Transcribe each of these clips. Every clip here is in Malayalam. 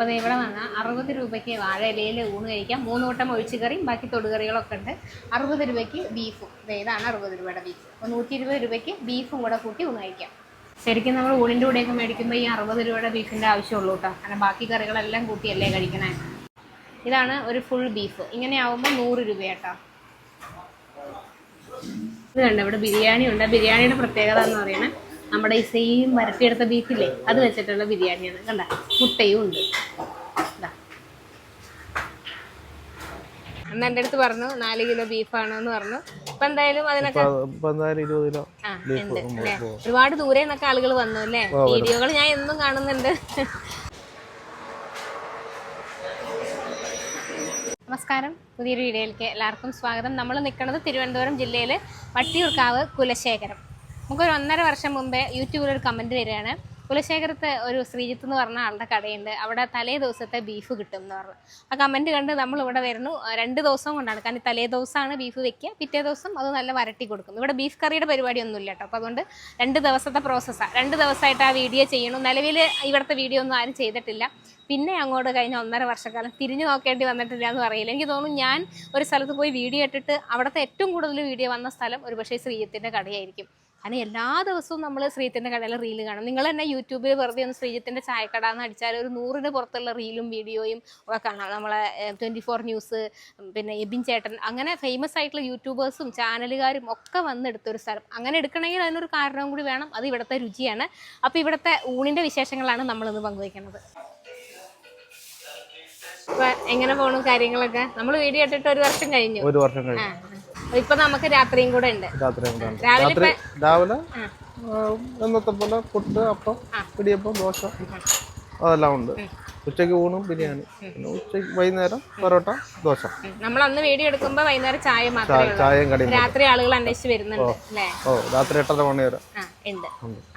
അപ്പോൾ ഇവിടെ വന്നാൽ അറുപത് രൂപയ്ക്ക് വാഴയിലയിൽ ഊണ് കഴിക്കാം. മൂന്ന് കൂട്ടം ഒഴിച്ചുകറിയും ബാക്കി തൊടുകറികളൊക്കെ ഉണ്ട്. അറുപത് രൂപയ്ക്ക് ബീഫും. ഇതാണ് അറുപത് രൂപയുടെ ബീഫ്. അപ്പോൾ നൂറ്റി ഇരുപത് രൂപയ്ക്ക് ബീഫും കൂടെ കൂട്ടി ഊണ് കഴിക്കാം. ശരിക്കും നമ്മൾ ഊണിന്റെ കൂടെയൊക്കെ മേടിക്കുമ്പോൾ ഈ അറുപത് രൂപയുടെ ബീഫിന്റെ ആവശ്യമുള്ളൂ കേട്ടോ. കാരണം ബാക്കി കറികളെല്ലാം കൂട്ടിയല്ലേ കഴിക്കണേ. ഇതാണ് ഒരു ഫുൾ ബീഫ് ഇങ്ങനെ ആവുമ്പോൾ നൂറ് രൂപ കേട്ടോ ഇത് കണ്ടോ ഇവിടെ ബിരിയാണി ഉണ്ട്. ബിരിയാണിയുടെ പ്രത്യേകത എന്ന് പറയുന്നത് നമ്മുടെ ഈ സെയിം വരട്ടിയെടുത്ത ബീഫില്ലേ അത് വെച്ചിട്ടുള്ള ബിരിയാണിയാണ്. കണ്ട? മുട്ടയും ഉണ്ട്. അന്ന് എന്റെ അടുത്ത് പറഞ്ഞു നാല് കിലോ ബീഫാണ് എന്ന് പറഞ്ഞു. ഇപ്പൊ എന്തായാലും അതിനൊക്കെ ഒരുപാട് ദൂരെ നിന്നൊക്കെ ആളുകൾ വന്നു അല്ലേ? വീഡിയോകൾ ഞാൻ എന്നും കാണുന്നുണ്ട്. നമസ്കാരം. പുതിയൊരു വീഡിയോയിലേക്ക് എല്ലാവർക്കും സ്വാഗതം. നമ്മൾ നിൽക്കുന്നത് തിരുവനന്തപുരം ജില്ലയിൽ വട്ടിയൂർക്കാവ് കുലശേഖരം. നമുക്കൊരു ഒന്നര വർഷം മുമ്പേ യൂട്യൂബിൽ ഒരു കമന്റ് വരികയാണ്. കുലശേഖരത്ത് ഒരു ശ്രീജിത്ത് എന്ന് പറഞ്ഞ ആളുടെ കടയുണ്ട്. അവിടെ തലേ ദിവസത്തെ ബീഫ് കിട്ടും എന്ന് പറഞ്ഞു. ആ കമന്റ് കണ്ട് നമ്മൾ ഇവിടെ വരുന്നു രണ്ട് ദിവസം കൊണ്ടാണ്. കാരണം തലേ ദിവസമാണ് ബീഫ് വെക്കുക. പിറ്റേ ദിവസം അത് നല്ല വരട്ടി കൊടുക്കും. ഇവിടെ ബീഫ് കറിയുടെ പരിപാടി ഒന്നുമില്ല കേട്ടോ. അപ്പോൾ അതുകൊണ്ട് രണ്ട് ദിവസത്തെ പ്രോസസ്സാണ് രണ്ട് ദിവസമായിട്ട് ആ വീഡിയോ ചെയ്യണം. നിലവിൽ ഇവിടുത്തെ വീഡിയോ ഒന്നും ആരും ചെയ്തിട്ടില്ല. പിന്നെ അങ്ങോട്ട് കഴിഞ്ഞ ഒന്നര വർഷക്കാലം തിരിഞ്ഞു നോക്കേണ്ടി വന്നിട്ടില്ല എന്ന് പറയില്ല. എനിക്ക് തോന്നുന്നു ഞാൻ ഒരു സ്ഥലത്ത് പോയി വീഡിയോ ഇട്ടിട്ട് അവിടുത്തെ ഏറ്റവും കൂടുതൽ വീഡിയോ വന്ന സ്ഥലം ഒരു പക്ഷേ ശ്രീജിത്തിന്റെ കടയായിരിക്കും. കാരണം എല്ലാ ദിവസവും നമ്മൾ ശ്രീജിത്തിന്റെ കടയിൽ റീൽ കാണും. നിങ്ങൾ തന്നെ യൂട്യൂബിൽ വെറുതെ ഒന്ന് ശ്രീജിത്തിന്റെ ചായക്കട എന്ന് അടിച്ചാൽ ഒരു നൂറിന് പുറത്തുള്ള റീലും വീഡിയോയും ഒക്കെ കാണാം. നമ്മളെ ട്വന്റി ഫോർ ന്യൂസ് പിന്നെ എബിൻ ചേട്ടൻ അങ്ങനെ ഫേമസ് ആയിട്ടുള്ള യൂട്യൂബേഴ്സും ചാനലുകാരും ഒക്കെ വന്നെടുത്തൊരു സ്ഥലം. അങ്ങനെ എടുക്കണമെങ്കിൽ അതിനൊരു കാരണവും കൂടി വേണം. അത് ഇവിടുത്തെ രുചിയാണ്. അപ്പോൾ ഇവിടുത്തെ ഊണിന്റെ വിശേഷങ്ങളാണ് നമ്മളിന്ന് പങ്കുവയ്ക്കുന്നത്. എങ്ങനെ പോണു കാര്യങ്ങളൊക്കെ? നമ്മൾ വീഡിയോ ഇട്ടിട്ട് ഒരു വർഷം കഴിഞ്ഞു. ഒരു വർഷം കഴിഞ്ഞു. ഇപ്പൊ നമുക്ക് രാത്രിയും കൂടെ ഉണ്ട്. രാത്രി രാവിലെ എന്നത്തെ പോലെ പുട്ട് അപ്പം ഇടിയപ്പം ദോശ അതെല്ലാം ഉണ്ട്. ഉച്ചയ്ക്ക് ഊണും ബിരിയാണി പിന്നെ ഉച്ചയ്ക്ക് വൈകുന്നേരം പൊറോട്ട ദോശ. നമ്മൾ അന്ന് വീഡിയോ എടുക്കുമ്പോ വൈകുന്നേരം ചായ മാത്രമേ ചായയും കടിയും രാത്രി ആളുകൾ അന്വേഷിച്ച് വരുന്നുണ്ട് ഓ. രാത്രി എട്ടര മണി വരെ. ഉണ്ട്.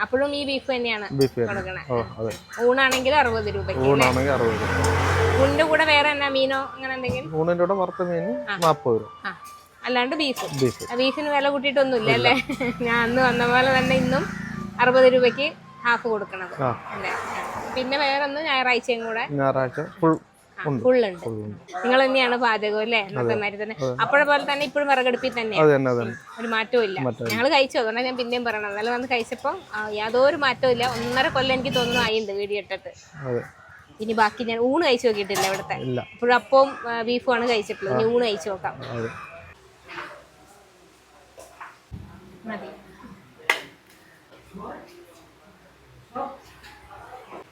അപ്പോഴും ഈ ബീഫ് തന്നെയാണ് ഊണാണെങ്കിൽ അറുപത് രൂപ ഊണാണെങ്കിൽ അറുപത് രൂപ. ഊണിന്റെ കൂടെ വേറെ എന്നാ മീനോ അങ്ങനെ എന്തെങ്കിലും? ഊണിന്റെ കൂടെ വറുത്ത മീൻ നാപ്പത് രൂപ. അല്ലാണ്ട് ബീഫ്. ബീഫ്. ബീഫിന് വില കൂട്ടിയിട്ടൊന്നുമില്ല അല്ലേ ഞാൻ അന്ന് വന്ന പോലെ തന്നെ ഇന്നും അറുപത് രൂപയ്ക്ക് ഹാഫ് കൊടുക്കണത്. അല്ലേ? പിന്നെ വേറെ ഒന്ന് ഞായറാഴ്ചയും കൂടെ. ഞായറാഴ്ച ഫുള്ളുണ്ട്. നിങ്ങൾ തന്നെയാണ് പാചകം അല്ലേ? മാതിരി തന്നെ. അപ്പോഴെ പോലെ തന്നെ ഇപ്പോഴും വിറകടുപ്പിൽ തന്നെയാണ് ഒരു മാറ്റവും ഇല്ല. ഞങ്ങൾ കഴിച്ചു. അതുകൊണ്ടാണ് ഞാൻ പിന്നെയും പറയണം എന്നാലും വന്ന് കഴിച്ചപ്പോൾ യാതൊരു മാറ്റവും ഇല്ല. ഒന്നര കൊല്ലം എനിക്ക് തോന്നുന്നു ആയിണ്ട് വീഡിയോ ഇട്ടിട്ട്. ഇനി ബാക്കി ഞാൻ ഊണ് കഴിച്ചു നോക്കിയിട്ടില്ല ഇവിടുത്തെ. ഇപ്പോഴും അപ്പവും ബീഫുമാണ് കഴിച്ചിട്ടുള്ളത്. ഇനി ഊണ് കഴിച്ചു നോക്കാം അതെ മതി.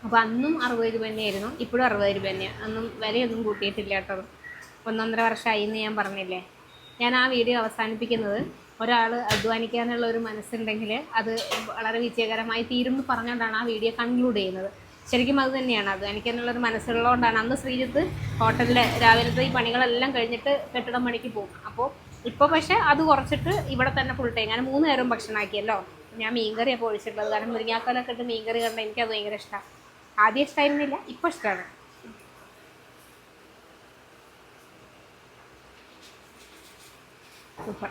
അപ്പൊ അന്നും അറുപത് രൂപ തന്നെയായിരുന്നു ഇപ്പോഴും അറുപത് രൂപ തന്നെയാണ് അന്നും വിലയൊന്നും കൂട്ടിയിട്ടില്ല കേട്ടോ. ഒന്നൊന്നര വർഷമായി എന്ന് ഞാൻ പറഞ്ഞില്ലേ. ഞാൻ ആ വീഡിയോ അവസാനിപ്പിക്കുന്നത് ഒരാൾ അധ്വാനിക്കാനുള്ള ഒരു മനസ്സുണ്ടെങ്കിൽ അത് വളരെ വിജയകരമായി തീരും എന്ന് പറഞ്ഞുകൊണ്ടാണ് ആ വീഡിയോ കൺക്ലൂഡ് ചെയ്യുന്നത്. ശരിക്കും അത് തന്നെയാണ്. അധ്വാനിക്കാനുള്ള ഒരു മനസ്സുള്ളതുകൊണ്ടാണ് അന്ന് ശ്രീജിത്ത് ഹോട്ടലിലെ രാവിലത്തെ ഈ പണികളെല്ലാം കഴിഞ്ഞിട്ട് കെട്ടിടം പണിക്ക് പോകും. അപ്പോൾ ഇപ്പോൾ പക്ഷേ അത് കുറച്ചിട്ട് ഇവിടെ തന്നെ ഫുൾ ടൈം ഞാൻ മൂന്ന് നേരം ഭക്ഷണമാക്കിയല്ലോ ഞാൻ മീൻകറി അപ്പോൾ ഒഴിച്ചിട്ടുള്ളത്. കാരണം മുരിങ്ങാക്കോലൊക്കെ ഇട്ട് മീൻകറി കണ്ടാൽ എനിക്കത് ഭയങ്കര ഇഷ്ടമാണ് ആദ്യം ഇഷ്ടമായിരുന്നില്ല ഇപ്പോൾ ഇഷ്ടമാണ് സൂപ്പർ.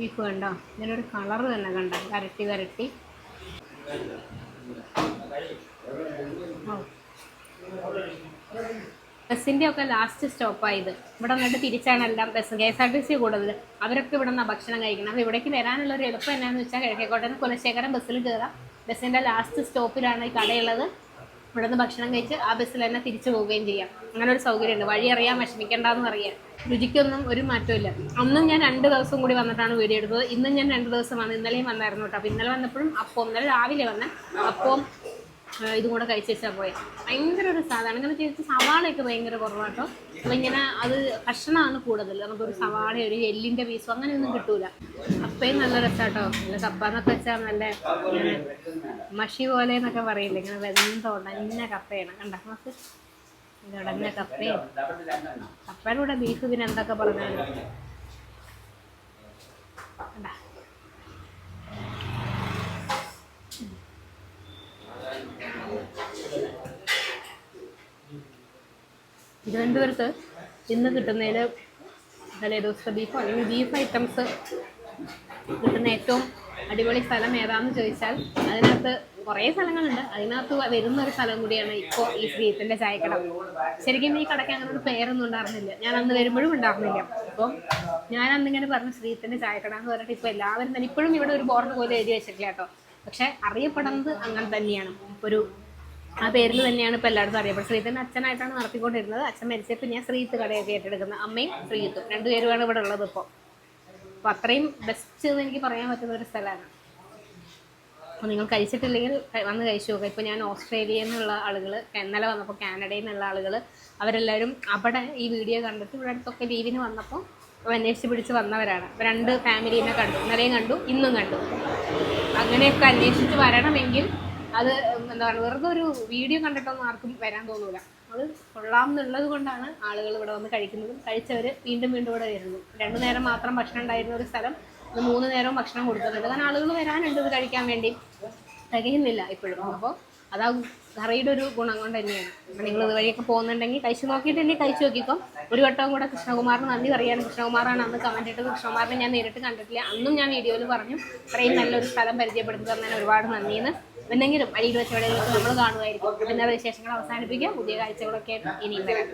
ബീഫ് കണ്ടോ ഇതിനൊരു കളറ് തന്നെ കണ്ടോ? വരട്ടി ബസ്സിന്റെ ബസ്സിന്റെ ഒക്കെ ലാസ്റ്റ് സ്റ്റോപ്പായത് ഇവിടെ വന്നിട്ട് തിരിച്ചാണ് എല്ലാം bus K S R T C കൂടുതൽ അവരൊക്കെ ഇവിടെ നിന്നാണ് ഭക്ഷണം കഴിക്കണം അപ്പോൾ ഇവിടേക്ക് വരാനുള്ള ഒരു എളുപ്പം എന്നാന്ന് വെച്ചാൽ കിഴക്കേക്കോട്ടെ കുലശേഖരം ബസ്സിൽ കയറാം ബസ്സിന്റെ ലാസ്റ്റ് സ്റ്റോപ്പിലാണ് ഈ കടയുള്ളത്. ഇവിടെ നിന്ന് ഭക്ഷണം കഴിച്ച് ആ ബസ്സിൽ തന്നെ തിരിച്ചു പോവുകയും ചെയ്യാം. അങ്ങനെ ഒരു സൗകര്യമുണ്ട്. വഴി അറിയാൻ വിഷമിക്കേണ്ടെന്ന് അറിയാം രുചിക്കൊന്നും ഒരു മാറ്റമില്ല അന്നും ഞാൻ രണ്ട് ദിവസം കൂടി വന്നിട്ടാണ് വീഡിയോ എടുത്തത്. ഇന്നും ഞാൻ രണ്ട് ദിവസം വന്ന് ഇന്നലെയും വന്നായിരുന്നു കേട്ടോ. അപ്പോൾ ഇന്നലെ വന്നപ്പോഴും അപ്പം ഇന്നലെ രാവിലെ വന്ന അപ്പം ഇതും കൂടെ കഴിച്ച് വെച്ചാൽ പോയത് ഭയങ്കര ഒരു സാധനം അങ്ങനെ ചെയ്തിട്ട് സവാളയൊക്കെ ഭയങ്കര കുറവാട്ടോ അപ്പം ഇങ്ങനെ അത് കഷ്ണമാണ് കൂടുതൽ. നമുക്കൊരു സവാള ഒരു എല്ലിന്റെ പീസോ അങ്ങനെയൊന്നും കിട്ടൂല. അപ്പയും നല്ല രസാട്ടോ. നല്ല കപ്പ എന്നൊക്കെ വെച്ചാൽ നല്ല മഷി പോലെ എന്നൊക്കെ പറയില്ല? ഇങ്ങനെ വെന്തോ ഉടഞ്ഞ കപ്പയാണ്. കണ്ട? നമുക്ക് ഉടഞ്ഞ കപ്പയും. കപ്പയുടെ കൂടെ ബീഫ് പിന്നെ എന്തൊക്കെ പറഞ്ഞാലും. തിരുവനന്തപുരത്ത് ഇന്ന് കിട്ടുന്നതിൽ തലേ ദിവസത്തെ ബീഫോ അല്ലെങ്കിൽ ബീഫ് ഐറ്റംസ് കിട്ടുന്ന ഏറ്റവും അടിപൊളി സ്ഥലം ഏതാണെന്ന് ചോദിച്ചാൽ അതിനകത്ത് കുറേ സ്ഥലങ്ങളുണ്ട്. അതിനകത്ത് വരുന്ന ഒരു സ്ഥലം കൂടിയാണ് ഇപ്പോൾ ഈ ശ്രീത്തിന്റെ ചായക്കട. ശരിക്കും ഈ കടയ്ക്ക് അങ്ങനെ ഒരു പേരൊന്നും ഉണ്ടായിരുന്നില്ല. ഞാൻ അന്ന് വരുമ്പോഴും ഉണ്ടായിരുന്നില്ല. അപ്പോൾ ഞാൻ അന്നിങ്ങനെ പറഞ്ഞു ശ്രീത്തിന്റെ ചായക്കട എന്ന് പറഞ്ഞിട്ട് ഇപ്പോൾ എല്ലാവരും തന്നെ ഇപ്പോഴും ഇവിടെ ഒരു ബോർഡ് പോലെ എഴുതി വെച്ചിട്ടില്ല കേട്ടോ. പക്ഷെ അറിയപ്പെടുന്നത് അങ്ങനെ തന്നെയാണ്. ഒരു ആ പേരിൽ തന്നെയാണ് ഇപ്പോൾ എല്ലായിടത്തും അറിയപ്പെടുന്നത്. ശ്രീത്തിന്റെ അച്ഛനായിട്ടാണ് നടത്തിക്കൊണ്ടിരുന്നത്. അച്ഛൻ മരിച്ചപ്പോൾ ഞാൻ ശ്രീത്ത് കടയൊക്കെ ഏറ്റെടുക്കുന്നത്. അമ്മയും ശ്രീത്തും രണ്ടുപേരുമാണ് ഇവിടെ ഉള്ളത് ഇപ്പോൾ അപ്പോൾ അത്രയും ബെസ്റ്റ് എന്ന് എനിക്ക് പറയാൻ പറ്റുന്ന ഒരു സ്ഥലമാണ്. അപ്പോൾ നിങ്ങൾ കഴിച്ചിട്ടില്ലെങ്കിൽ വന്ന് കഴിച്ചു നോക്കുക ഇപ്പോൾ ഞാൻ ഓസ്ട്രേലിയയിൽ നിന്നുള്ള ആളുകൾ ഇന്നലെ വന്നപ്പോൾ കാനഡയിൽ നിന്നുള്ള ആളുകൾ അവരെല്ലാവരും അവിടെ ഈ വീഡിയോ കണ്ടിട്ട് ഇവിടെ അടുത്തൊക്കെ ലീവിന് വന്നപ്പോൾ അന്വേഷിച്ച് പിടിച്ച് വന്നവരാണ്. രണ്ട് ഫാമിലീനെ കണ്ടു. ഇന്നലെയും കണ്ടു ഇന്നും കണ്ടു. അങ്ങനെയൊക്കെ അന്വേഷിച്ച് വരണമെങ്കിൽ അത് എന്താ പറയുക വെറുതെ ഒരു വീഡിയോ കണ്ടിട്ടൊന്നും ആർക്കും വരാൻ തോന്നൂല. അത് കൊള്ളാം എന്നുള്ളത് കൊണ്ടാണ് ആളുകൾ ഇവിടെ വന്ന് കഴിക്കുന്നതും കഴിച്ചവർ വീണ്ടും വീണ്ടും ഇവിടെ വരുന്നു. രണ്ടു നേരം മാത്രം ഭക്ഷണം ഉണ്ടായിരുന്ന ഒരു സ്ഥലം മൂന്ന് നേരവും ഭക്ഷണം കൊടുക്കുന്നുണ്ട്. കാരണം ആളുകൾ വരാനുണ്ട് ഇത് കഴിക്കാൻ വേണ്ടി. തികയുന്നില്ല ഇപ്പോഴും. അപ്പോൾ അതാ കറിയുടെ ഒരു ഗുണം കൊണ്ട് തന്നെയാണ്. അപ്പം നിങ്ങൾ ഇതുവഴിയൊക്കെ പോകുന്നുണ്ടെങ്കിൽ കഴിച്ചു നോക്കിയിട്ട് തന്നെ കഴിച്ചു നോക്കിക്കോ. ഒരു വട്ടവും കൂടെ കൃഷ്ണകുമാറിന് നന്ദി പറയാണ് കൃഷ്ണകുമാറാണ് അന്ന് കമന്റ് ഇട്ടത്. കൃഷ്ണകുമാറിനെ ഞാൻ നേരിട്ട് കണ്ടിട്ടില്ല. അന്നും ഞാൻ വീഡിയോയിൽ പറഞ്ഞു. ഇത്രയും നല്ലൊരു സ്ഥലം പരിചയപ്പെടുത്തി തന്നതിന് ഒരുപാട് നന്ദിയെന്ന് എന്തെങ്കിലും അടിയിൽ വെച്ച് എവിടെയെങ്കിലും നമ്മൾ കാണുമായിരിക്കും പിന്നെ വിശേഷങ്ങൾ അവസാനിപ്പിക്കാം. പുതിയ കാഴ്ചകളൊക്കെ ഇനിയും വരാം.